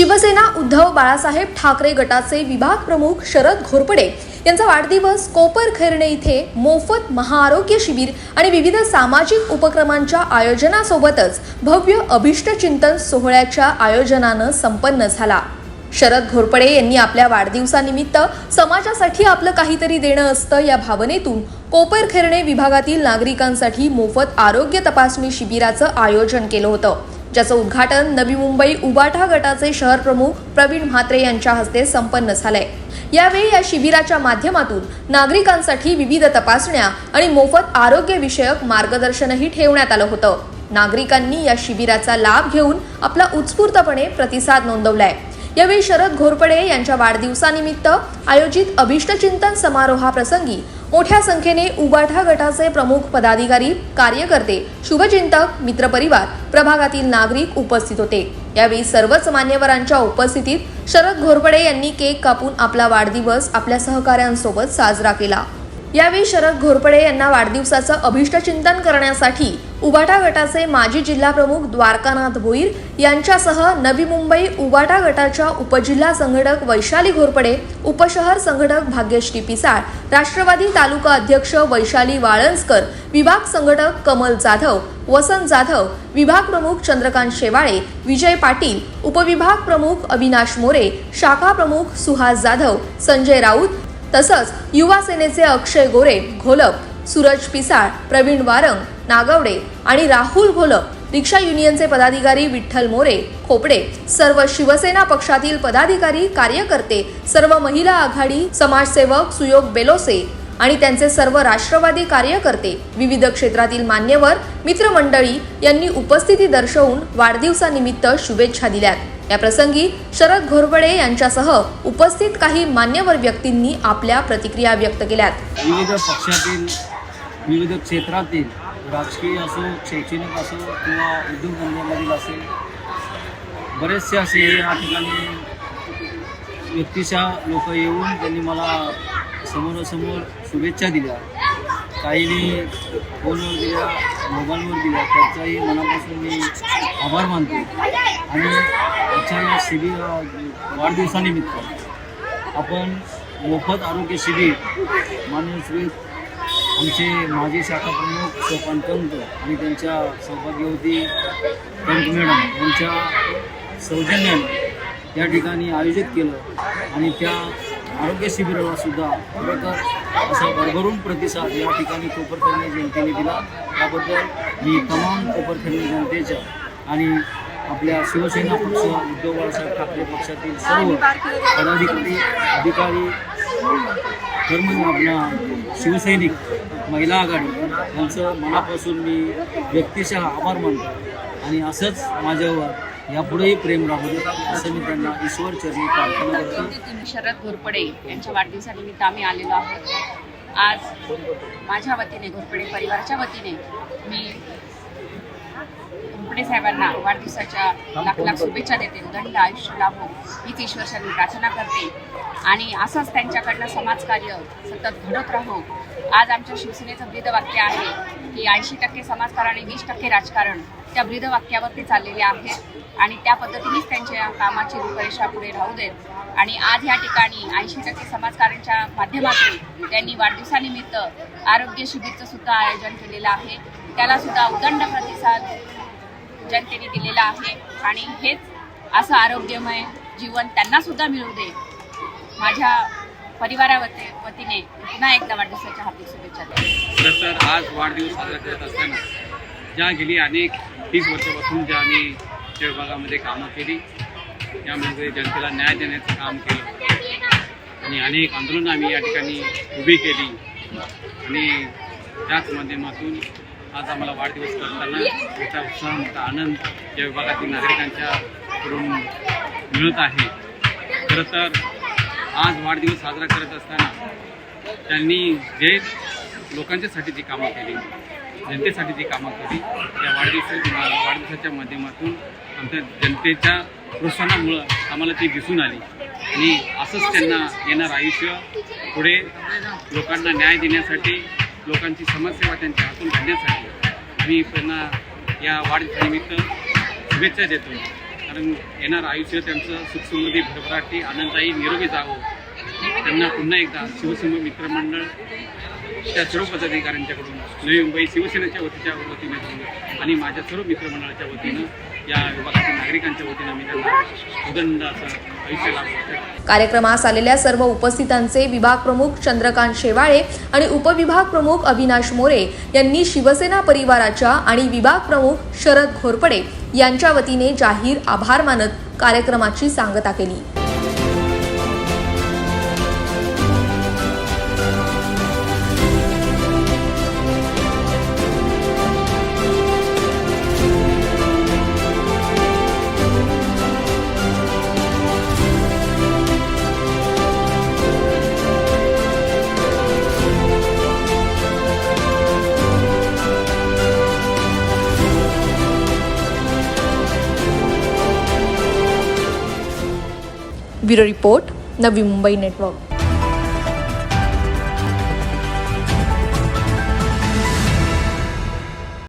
शिवसेना उद्धव बाळासाहेब ठाकरे गटाचे विभाग प्रमुख शरद घोरपडे यांचा वाढदिवस कोपर खैरणे इथे मोफत महाआरोग्य शिबिर आणि विविध सामाजिक उपक्रमांच्या आयोजनासोबतच भव्य अभिष्टचिंतन सोहळ्याच्या आयोजनानं संपन्न झाला. शरद घोरपडे यांनी आपल्या वाढदिवसानिमित्त समाजासाठी आपलं काहीतरी देणं असतं या भावनेतून कोपर खैरणे विभागातील नागरिकांसाठी मोफत आरोग्य तपासणी शिबिराचं आयोजन केलं होतं. ज्याचं उद्घाटन नवी मुंबई उबाठा गटाचे शहर प्रमुख प्रवीण म्हात्रे यांच्या हस्ते संपन्न झालंय. यावेळी या शिबिराच्या माध्यमातून नागरिकांसाठी विविध तपासण्या आणि मोफत आरोग्य विषयक मार्गदर्शनही ठेवण्यात आलं होतं. नागरिकांनी या शिबिराचा लाभ घेऊन आपला उत्स्फूर्तपणे प्रतिसाद नोंदवलाय. यावेळी शरद घोरपडे यांच्या वाढदिवसानिमित्त आयोजित अभिष्टचिंतन समारोहाप्रसंगी मोठ्या संख्येने उबाठा गटाचे प्रमुख पदाधिकारी कार्यकर्ते शुभचिंतक मित्रपरिवार प्रभागातील नागरिक उपस्थित होते. यावेळी सर्वच मान्यवरांच्या उपस्थितीत शरद घोरपडे यांनी केक कापून आपला वाढदिवस आपल्या सहकाऱ्यांसोबत साजरा केला. यावेळी शरद घोरपडे यांना वाढदिवसाचं अभिष्टचिंतन करण्यासाठी उबाटा गटाचे माजी जिल्हाप्रमुख द्वारकानाथ भोईर यांच्यासह नवी मुंबई उबाटा गटाच्या उपजिल्हा संघटक वैशाली घोरपडे उपशहर संघटक भाग्यश्री पिसाळ राष्ट्रवादी तालुका अध्यक्ष वैशाली वाळंजकर विभाग संघटक कमल जाधव वसंत जाधव विभाग प्रमुख चंद्रकांत शेवाळे विजय पाटील उपविभाग प्रमुख अविनाश मोरे शाखा प्रमुख सुहास जाधव संजय राऊत तसंच युवा सेनेचे अक्षय गोरे घोलप सूरज पिसाळ प्रवीण वारंग नागवडे आणि राहुल घोलप रिक्षा युनियनचे पदाधिकारी विठ्ठल मोरे खोपडे सर्व शिवसेना पक्षातील पदाधिकारी कार्यकर्ते सर्व महिला आघाडी समाजसेवक सुयोग बेलोसे आणि त्यांचे सर्व राष्ट्रवादी कार्यकर्ते विविध क्षेत्रातील मान्यवर मित्रमंडळी यांनी उपस्थिती दर्शवून वाढदिवसानिमित्त शुभेच्छा दिल्यात. या प्रसंगी शरद घोरबडे यांच्यासह उपस्थित काही मान्यवर व्यक्तींनी आपल्या प्रतिक्रिया व्यक्त केल्यात. विविध पक्षातील विविध क्षेत्रातील राजकीय असो शैक्षणिक असो किंवा उद्योगधंद्यामधील असेल बरेचसे असे या ठिकाणी व्यक्तिशा लोक येऊन त्यांनी मला समोरासमोर शुभेच्छा दिल्या. काहींनी फोनवर दिल्या मोबाईलवर दिल्या. त्याचाही मनापासून मी आभार मानतो. आणि आजच्या या शिबिर वाढदिवसानिमित्त आपण मोफत आरोग्य शिबिर माननीय श्री आमचे माजी शाखा प्रमुख सोपान कंत आणि त्यांच्या सौभाग्यवती कंत मॅडम यांच्या सौजन्यानं या ठिकाणी आयोजित केलं आणि त्या आरोग्य शिबिराला सुद्धा खरोखर असा भरभरून प्रतिसाद या ठिकाणी कोपरखंड जनतेने दिला. त्याबद्दल मी तमाम कोपरखंड जनतेच्या आणि आपल्या शिवसेना पक्ष उद्धव बाळासाहेब ठाकरे पक्षातील सर्व पदाधिकारी अधिकारी कर्म आपला शिवसैनिक महिला आघाडी यांचं मनापासून मी व्यक्तिशः आभार मानतो. आणि असंच माझ्यावर यापुढेही प्रेम राहू दे असं मी त्यांना ईश्वर चरणी प्रार्थना करतो. शरद घोरपडे यांच्या वाढदिवसानिमित्त आम्ही आलेलो आहोत. आज माझ्या वतीने घोरपडे परिवाराच्या वतीने मी घोरपडे साहेबांना वाढदिवसाच्या लाख लाख शुभेच्छा देते. उदंड आयुष्य लाभो हीच ईश्वरशांनी प्रार्थना करते. आणि असंच त्यांच्याकडनं समाजकार्य सतत घडत राहो. आज आमच्या शिवसेनेचं ब्रीदवाक्य आहे की ऐंशी टक्के समाजकारण आणि वीस टक्के राजकारण त्या ब्रीदवाक्यावरती चाललेले आहेत आणि त्या पद्धतीनेच त्यांच्या कामाची रूपरेषा पुढे राहू देत. आणि आज या ठिकाणी ऐंशी टक्के समाजकारांच्या माध्यमातून त्यांनी वाढदिवसानिमित्त आरोग्य शिबिरचं सुद्धा आयोजन केलेलं आहे. त्याला सुद्धा उदंड प्रतिसाद जनतेने दिलेलं आहे. आणि हेच असं आरोग्यमय जीवन त्यांना सुद्धा मिळू दे. माझ्या परिवारावती वतीने पुन्हा एकदा वाढदिवसाच्या हार्दिक शुभेच्छा देते. खरं तर आज वाढदिवस साजरा करत असताना ज्या गेली अनेक तीस वर्षापासून ज्या आम्ही विभागामध्ये कामं केली त्यामध्ये जनतेला न्याय देण्याचं काम केलं. आणि अनेक आंदोलनं आम्ही या ठिकाणी उभी केली. आणि त्याच माध्यमातून आज आम्हाला वाढदिवस करताना मोठा उत्साह मोठा आनंद या विभागातील नागरिकांच्या कडून मिळत आहे. खरं तर आज वाढदिवस साजरा करत असताना त्यांनी जे लोकांच्यासाठी जी कामं केली जनतेसाठी जी कामं केली त्या वाढदिवसा वाढदिवसाच्या माध्यमातून आमच्या जनतेच्या प्रोत्साहनामुळं आम्हाला ती दिसून आली. आणि असंच त्यांना येणार आयुष्य पुढे लोकांना न्याय देण्यासाठी लोकांची समाजसेवा त्यांच्या हातून घालण्यासाठी मी त्यांना या वाढदिवसानिमित्त शुभेच्छा देतो. कारण येणारं आयुष्य त्यांचं सुखसमृद्धी भरभराटी आनंदायी निरोगी जावं. त्यांना पुन्हा एकदा शिवसेना मित्रमंडळ त्या सर्व पदाधिकाऱ्यांच्याकडून नवी मुंबई शिवसेनेच्या वतीच्या वतीने आणि माझ्या सर्व मित्रमंडळाच्या वतीनं या विभागातील नागरिकांच्या वतीनं मी त्यांना उदंड असं आयुष्य कार्यक्रमास आलेल्या सर्व उपस्थितांचे विभाग प्रमुख चंद्रकांत शेवाळे आणि उपविभाग प्रमुख अविनाश मोरे यांनी शिवसेना परिवाराच्या आणि विभाग प्रमुख शरद घोरपडे यांच्या वतीने जाहीर आभार मानत कार्यक्रमाची सांगता केली. Bureau report Navi Mumbai network.